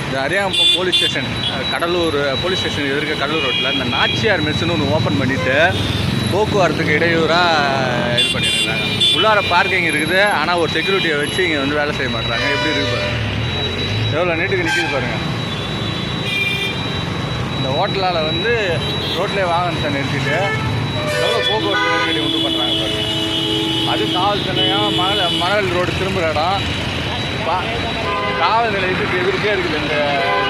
இந்த அரியாம்பம் police station Cuddalore police station எதிர்க்க கடலூர் ரோட்டில் இந்த நாச்சியார் மெஸ்ஸுன்னு ஒன்று ஓப்பன் பண்ணிவிட்டு போக்குவரத்துக்கு இடையூறாக இது பண்ணியிருந்தாங்க உள்ளார பார்க்கிங் இருக்குது ஆனால் ஒரு செக்யூரிட்டியை வச்சு இங்கே வந்து வேலை செய்ய மாட்டுறாங்க. எப்படி இருக்கு பாருங்கள் எவ்வளோ நீட்டுக்கு நிற்கிது பாருங்கள் இந்த ஹோட்டலால் வந்து ரோட்லேயே வாகனத்தை நிறுத்திட்டு எவ்வளோ போக்குவரத்து நெருக்கடி உண்டு பண்ணுறாங்க பாருங்கள் அது காவல் நிலையம் மணல் மணல் ரோடு திரும்புகிற இடம். பா காவல் நிலையத்துக்கு எதிர்க்கே இருக்குது இந்த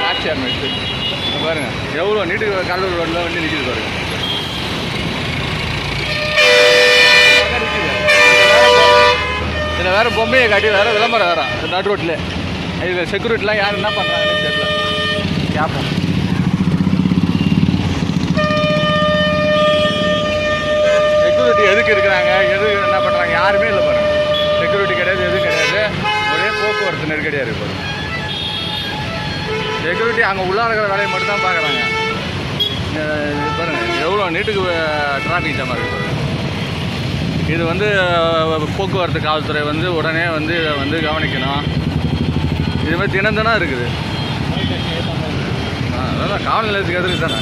நாச்சியார் மெட்டு பாருங்கள் பாருங்க எவ்வளோ நீட்டு கடலூர் ரோட்டில் வந்து நிற்கிது பாருங்க. இதில் வேறு பொம்மையை காட்டி வேறு விளம்பரம் வேறு அந்த நடு ரோட்டில் இதில் செக்யூரிட்டிலாம் யார் என்ன பண்ணுறாங்கன்னு தெரியல. கேட்போம் செக்யூரிட்டி எதுக்கு இருக்கிறாங்க எது என்ன பண்ணுறாங்க யாருமே இல்லை பாருங்க. செக்யூரிட்டி கிடையாது எதுவும் கிடையாது. போக்குவரத்து நெருக்கடியாக இருக்குது செக்யூரிட்டி அங்கே உள்ளார இருக்கிற வேலையை மட்டும் தான் பார்க்குறாங்க பாருங்கள் எவ்வளோ நீட்டுக்கு டிராஃபிக் ஜாமாக இருக்குது இது வந்து போக்குவரத்து காவல்துறை வந்து உடனே வந்து இதை வந்து கவனிக்கணும். இது மாதிரி தினம் தினம் இருக்குது. ஆ அதான் காவல் நிலையத்துக்கு எதிர்க்கு தானே.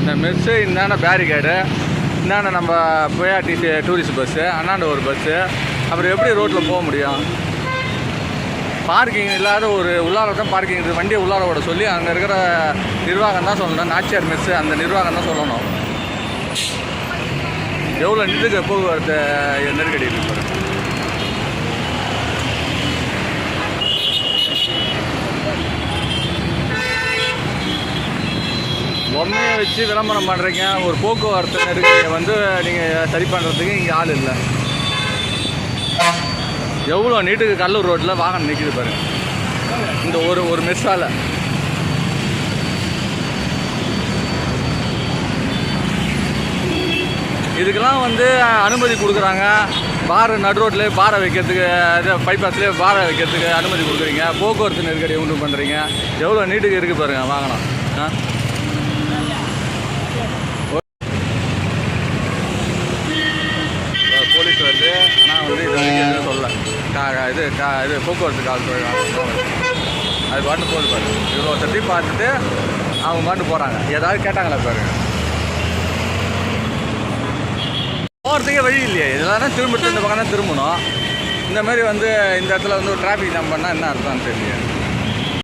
இந்த மெஸ்ஸு இந்தான பேரிகேடு என்னென்ன நம்ம பிஆர்டிசி டூரிஸ்ட் பஸ்ஸு அண்ணாண்ட ஒரு பஸ்ஸு அப்புறம் எப்படி ரோட்டில் போக முடியும்? பார்க்கிங் இல்லாத ஒரு உள்ளார தான் பார்க்கிங் இருக்குது. வண்டியை உள்ளார விட சொல்லி அங்கே இருக்கிற நிர்வாகம் தான் சொல்லணும். நாச்சியார் மெஸ்ஸு அந்த நிர்வாகம் தான் சொல்லணும். எவ்வளோ நின்றுக்கு போக்குவரத்து நெருக்கடி இருக்குது பாருங்க. வச்சு விளம்பரம் பண்ணுறீங்க ஒரு போக்குவரத்து நெருக்கடியை வந்து நீங்கள் சரி பண்ணுறதுக்கு இங்கே ஆள் இல்லை. எவ்வளோ நீட்டுக்கு கடலூர் ரோட்டில் வாகனம் நிற்கிது பாருங்க இந்த ஒரு ஒரு மெஸ்ஸால். இதுக்கெல்லாம் வந்து அனுமதி கொடுக்குறாங்க. பார் நடு ரோட்லேயே பாரை வைக்கிறதுக்கு இது பைபாஸ்லேயே பாறை வைக்கிறதுக்கு அனுமதி கொடுக்குறீங்க. போக்குவரத்து நெருக்கடி உண்டு பண்ணுறீங்க எவ்வளோ நீட்டுக்கு இருக்குது பாருங்கள் வாகனம். ஆ இப்போ போலீஸ் வருது ஆனால் வந்து இது வரைக்கும் எதுவும் சொல்லல கா இது கா இது போக்குவரத்து காவல்துறை அது பாட்டு போகுது பாரு. இவ்வளோ சுற்றி பார்த்துட்டு அவங்க பாட்டு போகிறாங்க ஏதாவது கேட்டாங்களா பாரு. போகிறதுக்கே வழி இல்லையே. இதெல்லாம் திரும்பிட்டு இந்த பக்கம் தான் திரும்பணும். இந்த மாதிரி வந்து இந்த இடத்துல வந்து ஒரு டிராஃபிக் ஜாம் பண்ணால் என்ன அர்த்தம்னு தெரியல